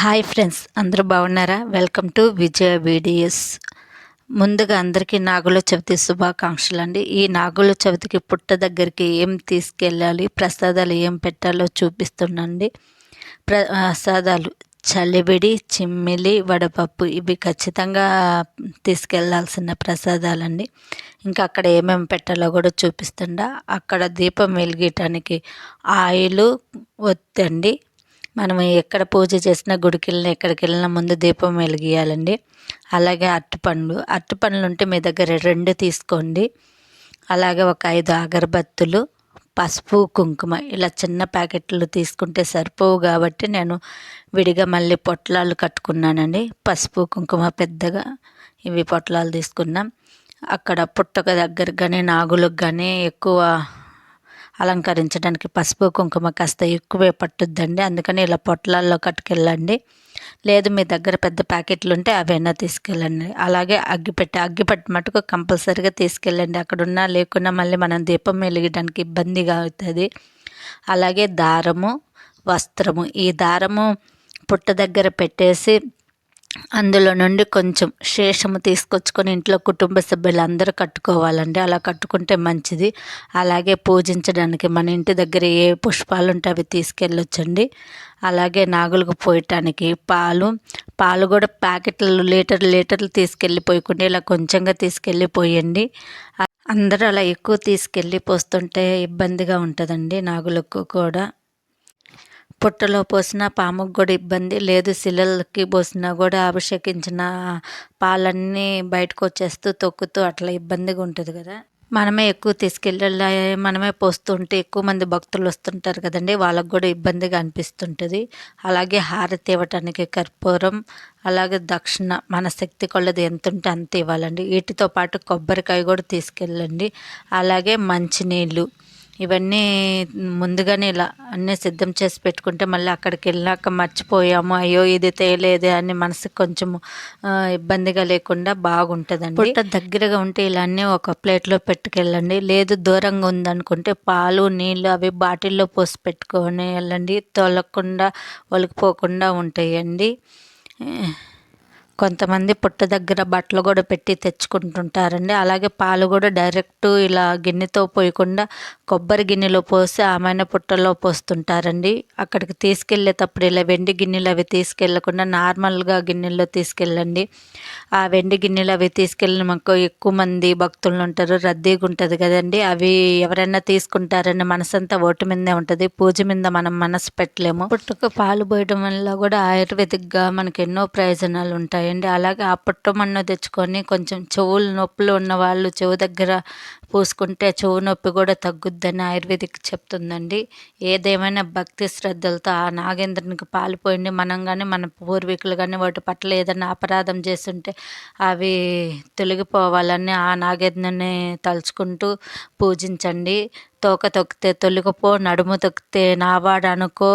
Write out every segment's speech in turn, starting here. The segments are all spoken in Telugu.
హాయ్ ఫ్రెండ్స్ అందరూ బాగున్నారా? Welcome to Vijaya videos. ముందుగా అందరికీ నాగుల చవితి శుభాకాంక్షలు అండి ఈ నాగుల చవితికి పుట్ట దగ్గరికి ఏం తీసుకెళ్ళాలి? ప్రసాదాలు ఏం పెట్టాలో చూపిస్తున్నాండి ప్రసాదాలు చలివిడి చిమ్మిలి వడపప్పు ఇవి ఖచ్చితంగా తీసుకెళ్ళాల్సిన ప్రసాదాలండి. ఇంకా అక్కడ ఏమేమి పెట్టాలో కూడా చూపిస్తుండ. అక్కడ దీపం వెలిగటానికి ఆయిల్ వద్దండి మనం ఎక్కడ పూజ చేసినా గుడికి వెళ్ళిన ఎక్కడికి వెళ్ళిన ముందు దీపం వెలిగియాలండి. అలాగే అరటిపండ్లు అరటిపండ్లు ఉంటే మీ దగ్గర రెండు తీసుకోండి. అలాగే ఒక ఐదు అగరబత్తులు పసుపు కుంకుమ ఇలా చిన్న ప్యాకెట్లు తీసుకుంటే సరిపోవు కాబట్టి నేను విడిగా మళ్ళీ పొట్లాలు కట్టుకున్నానండి. పసుపు కుంకుమ పెద్దగా ఇవి పొట్లాలు తీసుకున్నాం. అక్కడ పుట్టక దగ్గర కానీ నాగులకు కానీ ఎక్కువ అలంకరించడానికి పసుపు కుంకుమ కాస్త ఎక్కువే పట్టుద్దండి. అందుకని ఇలా పొట్లాల్లో కట్టుకెళ్ళండి. లేదు మీ దగ్గర పెద్ద ప్యాకెట్లు ఉంటే అవైనా తీసుకెళ్ళండి. అలాగే అగ్గిపెట్టి అగ్గిపెట్టి మటుకు కంపల్సరీగా తీసుకెళ్ళండి. అక్కడున్నా లేకున్నా మళ్ళీ మనం దీపం వెలిగడానికి ఇబ్బందిగా అవుతుంది. అలాగే దారము వస్త్రము. ఈ దారము పుట్ట దగ్గర పెట్టేసి అందులో నుండి కొంచెం శేషము తీసుకొచ్చుకొని ఇంట్లో కుటుంబ సభ్యులు అందరూ కట్టుకోవాలండి. అలా కట్టుకుంటే మంచిది. అలాగే పూజించడానికి మన ఇంటి దగ్గర ఏ పుష్పాలు ఉంటే అవి తీసుకెళ్ళొచ్చండి. అలాగే నాగులకు పోయటానికి పాలు పాలు కూడా ప్యాకెట్లు లీటర్ లీటర్లు తీసుకెళ్ళిపోయకుండా ఇలా కొంచెంగా తీసుకెళ్ళిపోయండి అందరూ అలా ఎక్కువ తీసుకెళ్ళి పోస్తుంటే ఇబ్బందిగా ఉంటుందండి నాగులకు కూడా. పుట్టలో పోసిన పాముకు కూడా ఇబ్బంది. లేదు శిలలకి పోసినా కూడా అభిషేకించిన పాలన్నీ బయటకు వచ్చేస్తూ తొక్కుతూ అట్లా ఇబ్బందిగా ఉంటుంది కదా. మనమే ఎక్కువ తీసుకెళ్ళి మనమే పోస్తుంటే ఎక్కువ మంది భక్తులు వస్తుంటారు కదండి. వాళ్ళకు కూడా ఇబ్బందిగా అనిపిస్తుంటుంది. అలాగే హారతి ఇవ్వటానికి కర్పూరం అలాగే దక్షిణ మన శక్తి కొల్లది ఎంత ఉంటే అంత ఇవ్వాలండి. వీటితో పాటు కొబ్బరికాయ కూడా తీసుకెళ్ళండి. అలాగే మంచినీళ్ళు ఇవన్నీ ముందుగానే ఇలా అన్నీ సిద్ధం చేసి పెట్టుకుంటే మళ్ళీ అక్కడికి వెళ్ళాక మర్చిపోయాము. అయ్యో ఇది తేలేదే అని మనసుకు కొంచెం ఇబ్బందిగా లేకుండా బాగుంటుందండి. పుట్ట దగ్గరగా ఉంటే ఇలా అన్నీ ఒక ప్లేట్లో పెట్టుకెళ్ళండి. లేదు దూరంగా ఉందనుకుంటే పాలు నీళ్ళు అవి బాటిల్లో పోసి పెట్టుకొని వెళ్ళండి. తొలగకుండా ఒలికిపోకుండా ఉంటాయండి. కొంతమంది పుట్ట దగ్గర బట్టలు కూడా పెట్టి తెచ్చుకుంటుంటారండి. అలాగే పాలు కూడా డైరెక్ట్ ఇలా గిన్నెతో పోయకుండా కొబ్బరి గిన్నెలో పోసి ఆమెన పుట్టలో పోస్తుంటారండి. అక్కడికి తీసుకెళ్ళేటప్పుడు ఇలా వెండి గిన్నెలు అవి తీసుకెళ్ళకుండా నార్మల్గా గిన్నెల్లో తీసుకెళ్ళండి. ఆ వెండి గిన్నెలు అవి తీసుకెళ్ళిన మాకు ఎక్కువ మంది భక్తులు ఉంటారు. రద్దీగా ఉంటుంది కదండి. అవి ఎవరైనా తీసుకుంటారని మనసంతా ఓటు మీదే ఉంటుంది. పూజ మీద మనం మనసు పెట్టలేము. పుట్టుకు పాలు పోయడం వల్ల కూడా ఆయుర్వేదిక్గా మనకి ఎన్నో ప్రయోజనాలు ఉంటాయి ఉంటాయండి. అలాగే ఆ పుట్టమన్ను తెచ్చుకొని కొంచెం చెవులు నొప్పులు ఉన్న వాళ్ళు చెవు దగ్గర పూసుకుంటే చెవు నొప్పి కూడా తగ్గుద్దని ఆయుర్వేదిక్ చెప్తుందండి. ఏదేమైనా భక్తి శ్రద్ధలతో ఆ నాగేంద్రునికి పాలిపోయింది మనం కానీ మన పూర్వీకులు కానీ వాటి పట్ల ఏదైనా అపరాధం చేస్తుంటే అవి తొలగిపోవాలని ఆ నాగేంద్రుని తలుచుకుంటూ పూజించండి. తోక తొక్కితే తొలగిపో నడుము తొక్కితే నావాడు అనుకో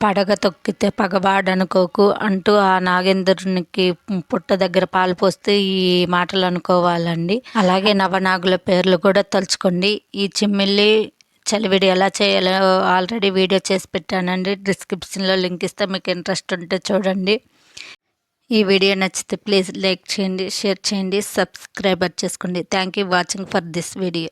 పడగ తొక్కితే పగవాడనుకోకు అంటూ ఆ నాగేంద్రునికి పుట్ట దగ్గర పాలు పోస్తే ఈ మాటలు అనుకోవాలండి. అలాగే నవనాగుల పేర్లు కూడా తలుచుకోండి. ఈ చిమ్మిల్లి చలివిడి ఎలా చేయాలో ఆల్రెడీ వీడియో చేసి పెట్టానండి. డిస్క్రిప్షన్లో లింక్ ఇస్తే మీకు ఇంట్రెస్ట్ ఉంటే చూడండి. ఈ వీడియో నచ్చితే ప్లీజ్ లైక్ చేయండి షేర్ చేయండి సబ్స్క్రైబర్ చేసుకోండి. Thank you watching for this video.